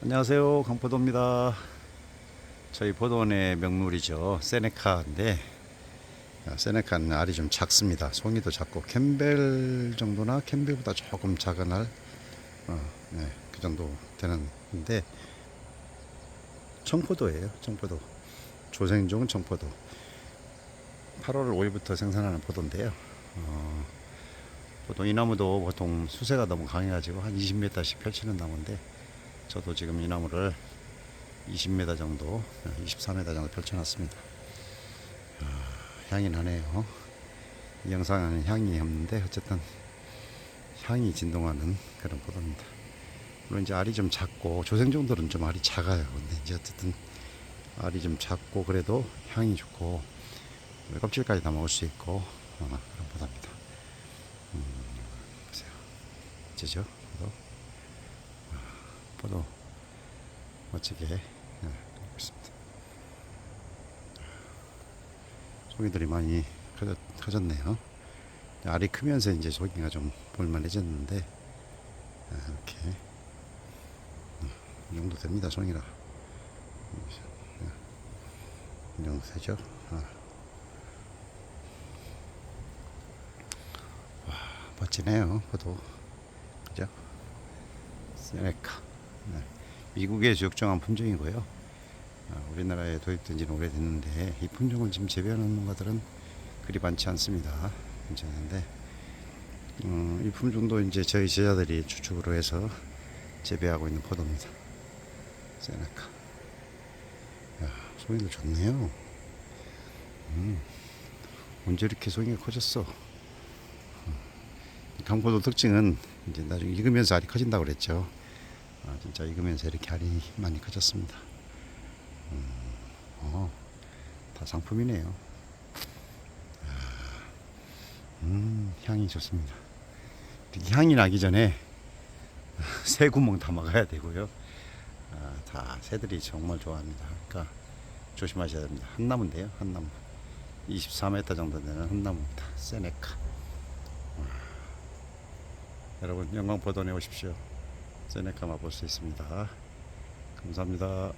안녕하세요. 강포도입니다. 저희 포도원의 명물이죠. 세네카인데 아, 세네카는 알이 좀 작습니다. 송이도 작고 캠벨 정도나 캠벨보다 조금 작은 알. 어, 네, 그 정도 되는데 청포도예요 청포도. 조생종 청포도. 8월 5일부터 생산하는 포도인데요. 어, 보통 이 나무도 보통 수세가 너무 강해가지고 한 20m씩 펼치는 나무인데 저도 지금 이 나무를 20m 정도, 24m 정도 펼쳐놨습니다. 아, 향이 나네요. 이 영상에는 향이 없는데 어쨌든 향이 진동하는 그런 포도입니다. 물론 이제 알이 좀 작고 조생종들은 좀 알이 작아요. 근데 이제 어쨌든 알이 좀 작고 그래도 향이 좋고 껍질까지 다 먹을 수 있고 어, 그런 포도입니다. 음, 보세요. 포도. 포도 멋지게 네, 하고 있습니다. 송이들이 많이 커졌, 커졌 네요. 알이 크면서 이제 송이가 좀 볼만해졌는데 아, 이렇게 음, 이 정도 됩니다 송이가 네, 이 정도 되죠. 아. 와 멋지네요 포도 그죠? 세네카 네. 미국의 적정한 품종이고요. 아, 우리나라에 도입된 지는 오래됐는데 이 품종을 지금 재배하는 농가들은 그리 많지 않습니다. 괜찮은데 음, 이 품종도 이제 저희 제자들이 주축으로 해서 재배하고 있는 포도입니다. 세네카. 야, 송이도 좋네요. 음, 언제 이렇게 송이가 커졌어? 음, 강포도 특징은 이제 나중에 익으면서 알이 커진다고 그랬죠. 아, 진짜 익으면서 이렇게 알이 많이 커졌습니다. 음, 어, 다 상품이네요. 아, 음, 향이 좋습니다. 향이 나기 전에 새 구멍 다 막아야 되고요. 아, 다 새들이 정말 좋아합니다. 그러니까 조심하셔야 됩니다. 한 나무인데요, 한 나무. 24m 정도 되는 한 나무입니다. 세네카. 와. 여러분 영광포도에 오십시오. 세네카 맛볼 수 있습니다. 감사합니다.